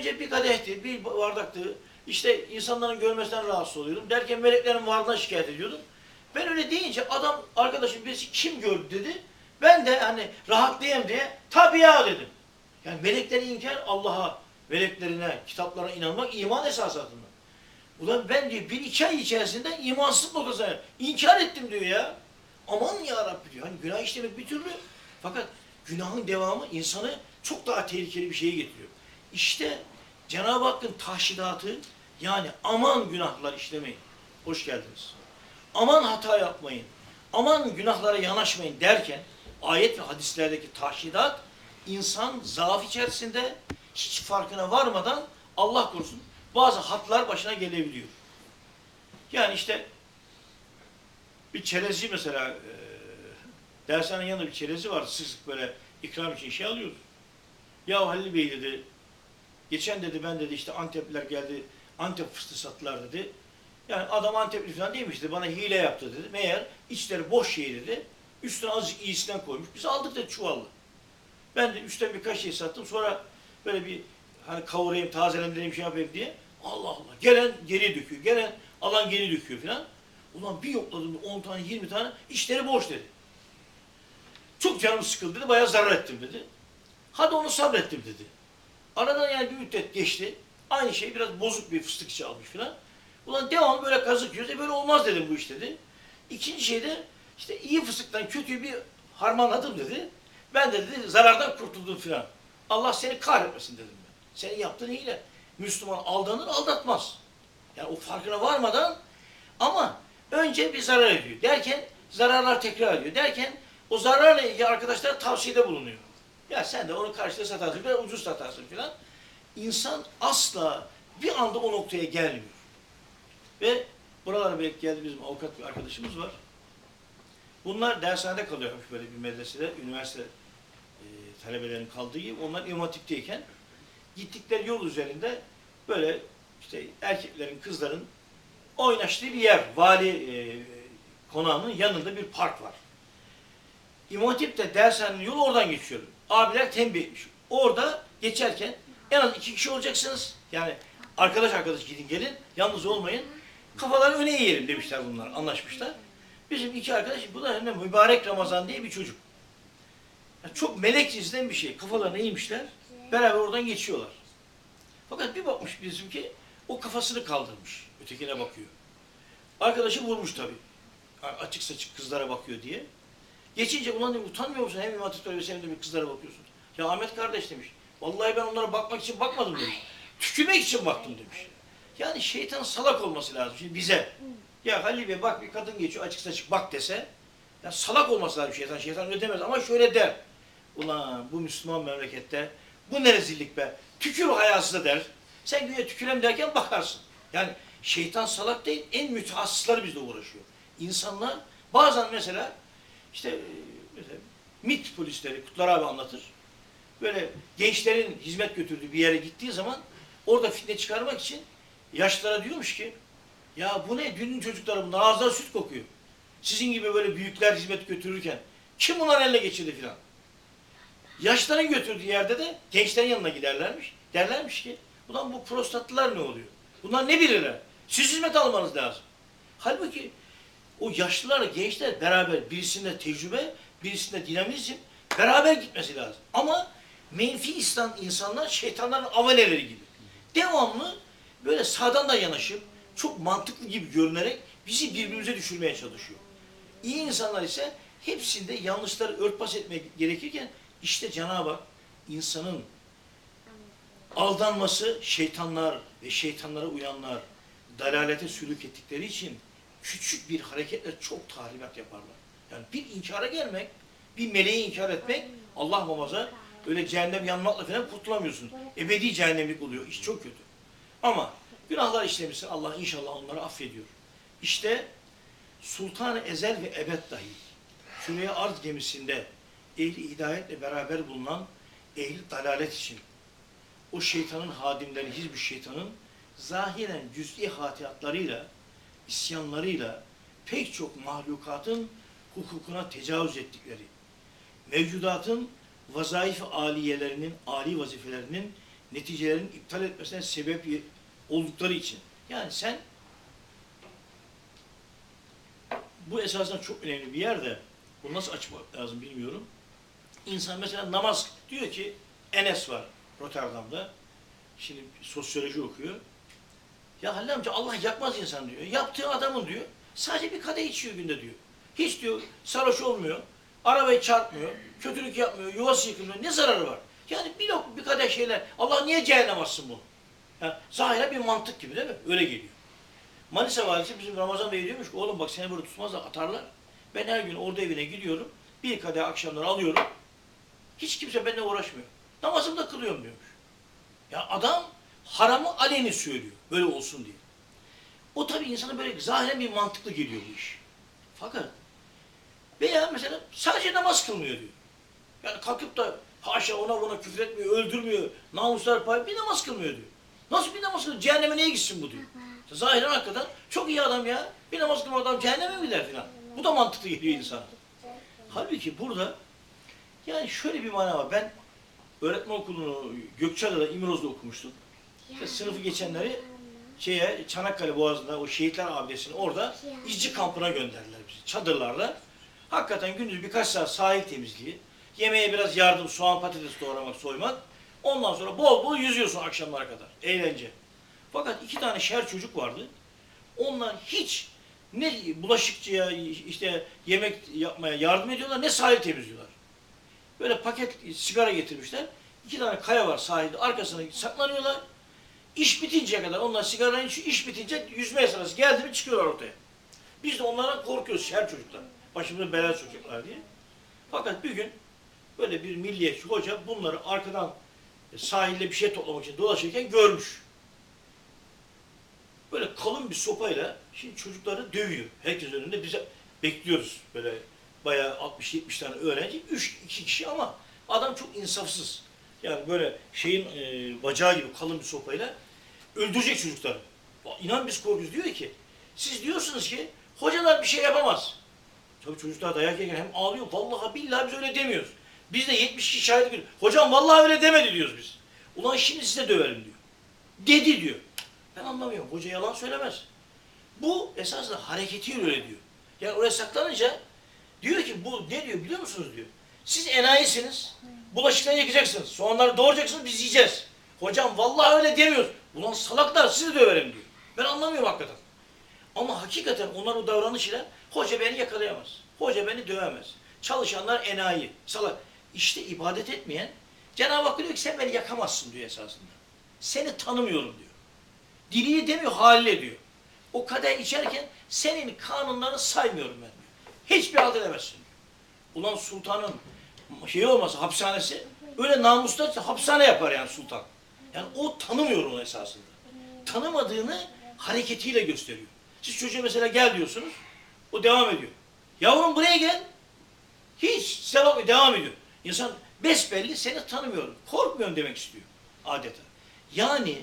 Önce bir kadehti, bir bardaktı. İşte insanların görmesinden rahatsız oluyordum. Derken meleklerin varlığına şikayet ediyordum. Ben öyle deyince adam arkadaşım birisi kim gördü dedi. Ben de hani rahatlayayım diye tabii ya dedim. Yani melekleri inkar Allah'a, meleklerine, kitaplara inanmak iman esasatında. Ulan ben diyor bir iki ay içerisinde imansız noktasına inkar ettim diyor ya. Aman ya Rabbi diyor. Hani günah işlemek bir türlü. Fakat günahın devamı insanı çok daha tehlikeli bir şeye getiriyor. İşte Cenab-ı Hakk'ın tahşidatı yani aman günahlar işlemeyin. Hoş geldiniz. Aman hata yapmayın. Aman günahlara yanaşmayın derken ayet ve hadislerdeki tahşidat insan zaaf içerisinde hiç farkına varmadan Allah korusun bazı hatlar başına gelebiliyor. Yani işte bir çerezci mesela e, dershanenin yanında bir çerezci var. Sık sık böyle ikram için şey alıyordu. Ya Halil Bey dedi geçen dedi ben dedi işte Antepliler geldi Antep fıstığı sattılar dedi. Yani adam Antepli falan değilmiş dedi. Bana hile yaptı dedi. Meğer içleri boş şey dedi. Üstüne azıcık iyisinden koymuş. Biz aldık da çuvalla. Ben de üstten birkaç şey sattım. Sonra böyle bir hani kavurayım, tazelendireyim, şey yapayım diye. Allah Allah. Gelen geri döküyor. Gelen alan geri döküyor falan. Ulan bir yokladım 10 tane 20 tane işleri boş dedi. Çok canım sıkıldı dedi. Bayağı zarar ettim dedi. Hadi onu sabrettim dedi. Aradan yani bir müddet geçti. Aynı şey biraz bozuk bir fıstıkçı almış falan. Ulan devamlı böyle kazık yiyoruz. E böyle olmaz dedim bu iş dedi. İkinci şey de işte iyi fıstıktan kötüyü bir harmanladım dedi. Ben de dedi zarardan kurtuldum filan. Allah seni kahretmesin dedim ben. Senin yaptığın hile. Müslüman aldanır aldatmaz. Yani o farkına varmadan ama önce bir zarar ediyor. Derken zararlar tekrar ediyor. Derken o zararla ilgili arkadaşlara tavsiyede bulunuyor. Ya sen de onu karşıda satarsın, biraz ucuz satarsın filan. İnsan asla bir anda o noktaya gelmiyor. Ve buralara belki geldi bizim avukat bir arkadaşımız var. Bunlar dershanede kalıyormuş böyle bir medresede, üniversite e, talebelerinin kaldığı gibi. Onlar İmam Hatip'teyken gittikleri yol üzerinde böyle işte erkeklerin, kızların oynaştığı bir yer. Vali e, konağının yanında bir park var. İmam Hatip'te dershanenin yolu oradan geçiyor. Abiler tembih etmiş. Orada geçerken en az iki kişi olacaksınız. Yani arkadaş arkadaş gidin gelin. Yalnız olmayın. Kafaları öne eğelim demişler bunlar. Anlaşmışlar. Bizim iki arkadaş, bu da de mübarek Ramazan diye bir çocuk. Yani çok melek cinsinden bir şey. Kafalarını eğmişler. Beraber oradan geçiyorlar. Fakat bir bakmış bizimki o kafasını kaldırmış. Ötekine bakıyor. Arkadaşı vurmuş tabii. Açık saçık kızlara bakıyor diye. Geçince ulan dedim, utanmıyor musun? Hem İmam Hatip Talebesi hem de kızlara bakıyorsun. Ya Ahmet kardeş demiş. Vallahi ben onlara bakmak için bakmadım demiş. Tükürmek için baktım demiş. Yani şeytan salak olması lazım şimdi bize. Ya Halil Bey bak bir kadın geçiyor açık saçık bak dese. Ya salak olması lazım şeytan. Şeytan öyle demez ama şöyle der. Ulan bu Müslüman memlekette bu ne rezillik be. Tükür hayasıza der. Sen güya tükürem derken bakarsın. Yani şeytan salak değil en mütehassısları bizle uğraşıyor. İnsanlar bazen mesela işte e, MIT polisleri Kutlar abi anlatır. Böyle gençlerin hizmet götürdüğü bir yere gittiği zaman orada fitne çıkarmak için yaşlılara diyormuş ki ya bu ne? Dünün çocukları bunlar ağzından süt kokuyor. Sizin gibi böyle büyükler hizmet götürürken kim bunları eline geçirdi filan. Yaşların götürdüğü yerde de gençlerin yanına giderlermiş. Derlermiş ki ulan bu prostatlılar ne oluyor? Bunlar ne bilirler? Siz hizmet almanız lazım. Halbuki o yaşlılarla gençler beraber birisinde tecrübe, birisinde dinamizm beraber gitmesi lazım. Ama menfi İslam insanlar şeytanların avaneleri gibi. Devamlı böyle sağdan da yanaşıp çok mantıklı gibi görünerek bizi birbirimize düşürmeye çalışıyor. İyi insanlar ise hepsinde yanlışları örtbas etmek gerekirken işte Cenab-ı Hak insanın aldanması şeytanlar ve şeytanlara uyanlar dalalete sülük ettikleri için küçük bir hareketle çok tahribat yaparlar. Yani bir inkara gelmek, bir meleği inkar etmek Allah muhafaza öyle cehennem yanmakla falan kurtulamıyorsun. Ebedi cehennemlik oluyor. İş çok kötü. Ama günahlar işlemişsin Allah inşallah onları affediyor. İşte Sultan-ı Ezel ve Ebed dahi Süreye Arz gemisinde ehli hidayetle beraber bulunan ehli dalalet için o şeytanın hadimleri, hizb şeytanın zahiren cüz'i hatiyatlarıyla, isyanlarıyla pek çok mahlukatın hukukuna tecavüz ettikleri, mevcudatın vazaif aliyelerinin, ali vazifelerinin neticelerin iptal etmesine sebep oldukları için. Yani sen bu esasında çok önemli bir yerde. Bunu nasıl açmak lazım bilmiyorum. İnsan mesela namaz diyor ki Enes var Rotterdam'da. Şimdi sosyoloji okuyor. Ya Halil amca Allah yakmaz insan diyor. Yaptığı adamın diyor. Sadece bir kadeh içiyor günde diyor. Hiç diyor sarhoş olmuyor. Arabayı çarpmıyor. Kötülük yapmıyor. Yuvası yıkılmıyor. Ne zararı var? Yani bir lokma bir kadeh şeyler. Allah niye cehennem atsın bunu? Yani zahire bir mantık gibi değil mi? Öyle geliyor. Manisa valisi bizim Ramazan Bey diyormuş ki oğlum bak seni böyle tutmazlar atarlar. Ben her gün orada evine gidiyorum. Bir kadeh akşamları alıyorum. Hiç kimse benimle uğraşmıyor. Namazımı da kılıyorum diyormuş. Ya adam haramı aleni söylüyor. Böyle olsun diye. O tabii insana böyle zahiren bir mantıklı geliyor bu iş. Fakat veya mesela sadece namaz kılmıyor diyor. Yani kalkıp da haşa ona buna küfür etmiyor, öldürmüyor, namuslar pay bir namaz kılmıyor diyor. Nasıl bir namaz kılıyor? Cehenneme niye gitsin bu diyor. Zahiren hakikaten çok iyi adam ya. Bir namaz kılmayan adam cehenneme mi gider filan. Bu da mantıklı geliyor insana. Halbuki burada yani şöyle bir mana var. Ben öğretmen okulunu Gökçeada'da İmiroz'da okumuştum. İşte sınıfı geçenleri şeye Çanakkale Boğazı'nda o şehitler abidesine orada izci kampına gönderdiler bizi çadırlarla. Hakikaten gündüz birkaç saat sahil temizliği, yemeğe biraz yardım, soğan patates doğramak, soymak. Ondan sonra bol bol yüzüyorsun akşamlara kadar. Eğlence. Fakat iki tane şer çocuk vardı. Onlar hiç ne bulaşıkçıya işte yemek yapmaya yardım ediyorlar ne sahil temizliyorlar. Böyle paket sigara getirmişler. İki tane kaya var sahilde. Arkasına saklanıyorlar. İş bitinceye kadar onlar sigarayı içiyor. İş bitince yüzme sırası geldi mi çıkıyorlar ortaya. Biz de onlardan korkuyoruz her çocuklar. Başımıza bela sokacaklar diye. Fakat bir gün böyle bir milliyetçi hoca bunları arkadan sahilde bir şey toplamak için dolaşırken görmüş. Böyle kalın bir sopayla şimdi çocukları dövüyor. Herkes önünde bize bekliyoruz. Böyle bayağı 60-70 tane öğrenci. 3 2 kişi ama adam çok insafsız. Yani böyle şeyin e, bacağı gibi kalın bir sopayla öldürecek çocukları. İnan biz korkuyoruz. Diyor ki siz diyorsunuz ki hocalar bir şey yapamaz. Tabii çocuklar dayak yerken hem ağlıyor. Vallahi billahi biz öyle demiyoruz. Biz de 70 kişi şahit ediyoruz. Hocam vallahi öyle demedi diyoruz biz. Ulan şimdi size döverim diyor. Dedi diyor. Ben anlamıyorum. Hoca yalan söylemez. Bu esasında hareketiyle öyle diyor. Yani oraya saklanınca diyor ki bu ne diyor biliyor musunuz diyor. Siz enayisiniz. Bulaşıkları yıkacaksınız. Soğanları doğrayacaksınız biz yiyeceğiz. Hocam vallahi öyle demiyoruz. Ulan salaklar sizi döverim diyor. Ben anlamıyorum hakikaten. Ama hakikaten onlar o davranışıyla hoca beni yakalayamaz. Hoca beni dövemez. Çalışanlar enayi, salak. İşte ibadet etmeyen Cenab-ı Hak diyor ki sen beni yakamazsın diyor esasında. Seni tanımıyorum diyor. Diliyi demiyor haliyle diyor. O kadeh içerken senin kanunlarını saymıyorum ben diyor. Hiçbir halt edemezsin diyor. Ulan sultanın şeyi olmasa hapishanesi öyle namusla hapishane yapar yani sultan. Yani o tanımıyor onu esasında. Tanımadığını hareketiyle gösteriyor. Siz çocuğa mesela gel diyorsunuz. O devam ediyor. Yavrum buraya gel. Hiç bakmıyor. Devam ediyor. İnsan besbelli seni tanımıyorum. Korkmuyorum demek istiyor. Adeta. Yani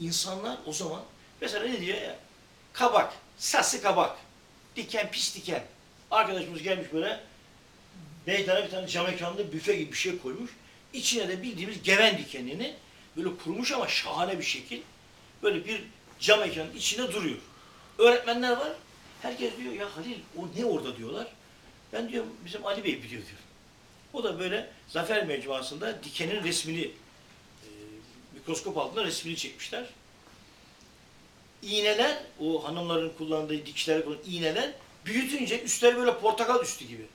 insanlar o zaman mesela ne diyor ya? Kabak. Sası kabak. Diken pis diken. Arkadaşımız gelmiş böyle meydana bir tane cam ekranında büfe gibi bir şey koymuş. İçine de bildiğimiz geven dikenini böyle kurmuş ama şahane bir şekil. Böyle bir cam ekranın içine duruyor. Öğretmenler var. Herkes diyor ya Halil o ne orada diyorlar. Ben diyorum bizim Ali Bey biliyor diyor. O da böyle Zafer Mecmuası'nda dikenin resmini e, mikroskop altında resmini çekmişler. İğneler, o hanımların kullandığı dikişlere kullandığı iğneler büyütünce üstleri böyle portakal üstü gibi.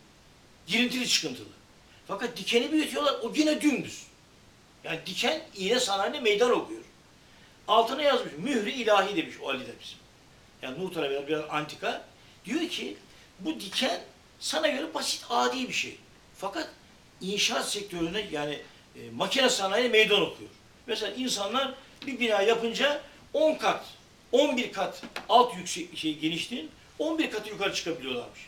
Girintili çıkıntılı. Fakat dikeni büyütüyorlar, o yine dümdüz. Yani diken iğne sanayine meydan okuyor. Altına yazmış, mührü ilahi demiş o Ali de bizim. Yani Nuh Talebe'den biraz antika. Diyor ki, bu diken sana göre basit, adi bir şey. Fakat inşaat sektörüne yani e, makine sanayine meydan okuyor. Mesela insanlar bir bina yapınca 10 kat, 11 kat alt yüksek şey genişliğin 11 katı yukarı çıkabiliyorlarmış.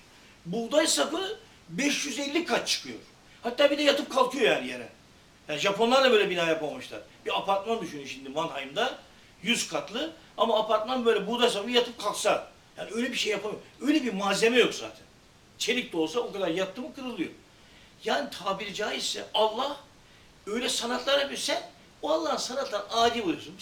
Buğday sapı 550 kat çıkıyor. Hatta bir de yatıp kalkıyor yani yere. Yani Japonlar da böyle bina yapamamışlar. Bir apartman düşünün şimdi Mannheim'da 100 katlı ama apartman böyle buğday sapı yatıp kalksa. Yani öyle bir şey yapamıyor. Öyle bir malzeme yok zaten. Çelik de olsa o kadar yattı mı kırılıyor. Yani tabiri caizse Allah öyle sanatlar yapıyor. Sen O Allah'ın sanattan adi buyursun.